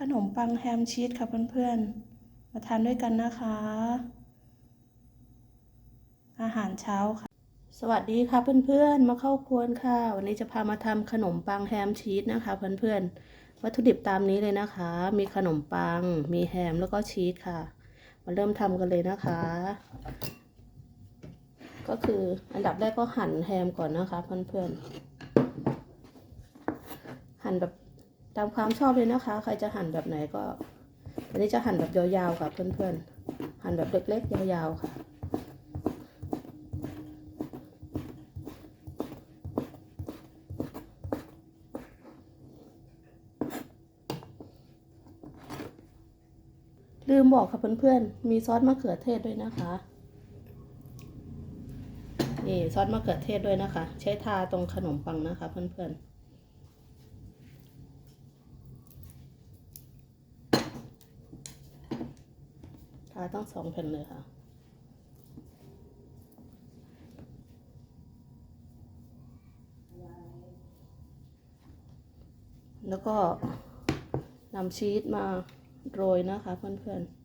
ขนมปังแฮมชีสค่ะเพื่อนๆ มาทานด้วยกันนะคะ อาหารเช้าค่ะ สวัสดีค่ะเพื่อนๆ มาเข้าครัวค่ะ วันนี้จะพามาทำขนมปังแฮมชีสนะคะเพื่อนๆ วัตถุดิบตามนี้เลยนะคะ มีขนมปัง มีแฮมแล้วก็ชีสค่ะ มาเริ่มทำกันเลยนะคะ ก็คืออันดับแรกก็หั่นแฮมก่อนนะคะเพื่อนๆ หั่นแบบ ตามความชอบเลยนะคะ ใครจะหั่นแบบไหนก็อันนี้จะหั่นแบบยาวๆค่ะเพื่อนๆ หั่นแบบเล็กๆ ยาวๆค่ะ ลืมบอกค่ะเพื่อนๆ มีซอสมะเขือเทศด้วยนะคะ นี่ซอสมะเขือเทศด้วยนะคะ ใช้ทาตรงขนมปังนะคะเพื่อนๆ ทาต้องสองแผ่นเลยค่ะ แล้วก็นำชีสมาโรยนะคะเพื่อนๆ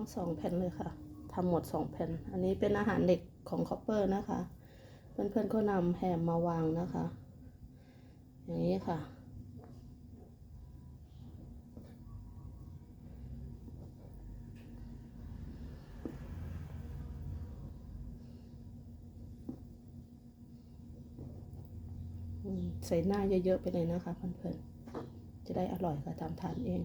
ทั้งสองแผ่นเลยค่ะทำหมดสองแผ่น อันนี้เป็นอาหารเด็กของคอปเปอร์นะคะ เพื่อนๆก็นำแฮมมาวางนะคะ อย่างนี้ค่ะ ใส่หน้าเยอะๆไปเลยนะคะเพื่อนๆ จะได้อร่อยค่ะทำทานเอง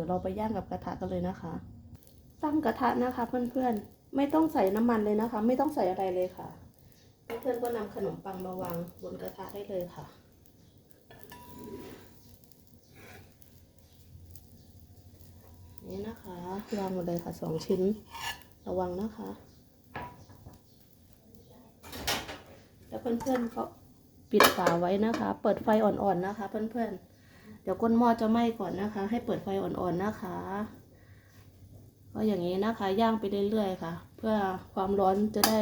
ดี๋ยวเราไปย่างกับกระทะกันเลยนะคะ ตั้งกระทะนะคะเพื่อนๆ ไม่ต้องใส่น้ำมันเลยนะคะ ไม่ต้องใส่อะไรเลยค่ะ เพื่อนๆก็นำขนมปังมาวางบนกระทะได้เลยค่ะนี่นะคะวางหมดเลยค่ะสองชิ้น ระวังนะคะ แล้วเพื่อนๆก็ปิดฝาไว้นะคะ เปิดไฟอ่อนๆนะคะ เพื่อนๆ ดี๋ยวก้นหม้อจะไหม้ก่อนนะคะ ให้เปิดไฟอ่อนๆนะคะก็อย่างนี้นะคะย่างไปเรื่อยๆค่ะ เพื่อความร้อนจะได้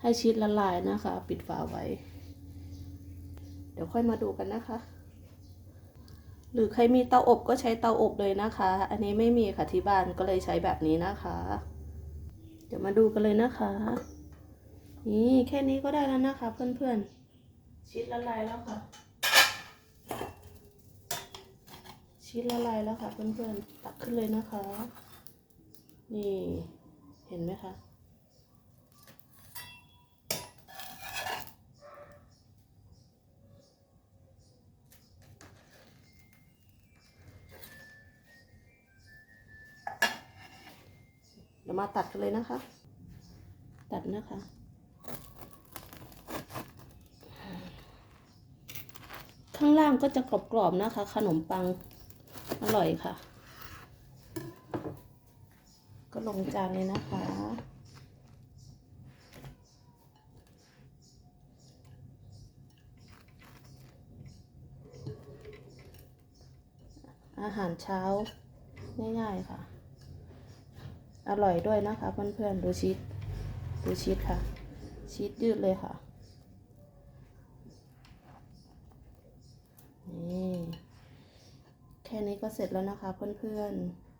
ให้ชีสละลายนะคะ ปิดฝาไว้ เดี๋ยวค่อยมาดูกันนะคะ หรือใครมีเตาอบก็ใช้เตาอบเลยนะคะ อันนี้ไม่มีค่ะที่บ้านก็เลยใช้แบบนี้นะคะ เดี๋ยวมาดูกันเลยนะคะ นี่แค่นี้ก็ได้แล้วนะคะ เพื่อนๆชีสละลายแล้วค่ะ ชีสละลายแล้วค่ะเพื่อนๆ ตักขึ้นเลยนะคะ นี่ เห็นไหมคะ เดี๋ยวมาตัดกันเลยนะคะ ตัดนะคะข้างล่างก็จะกรอบๆนะคะ ขนมปัง ร่อยค่ะ ก็ลงจานเลยนะคะ อาหารเช้าง่ายๆค่ะ อร่อยด้วยนะคะเพื่อนๆดูชีสดูชีสค่ะ ชีสยืดเลยค่ะ นี่ แค่ นี้ก็เสร็จแล้วนะคะเพื่อนๆ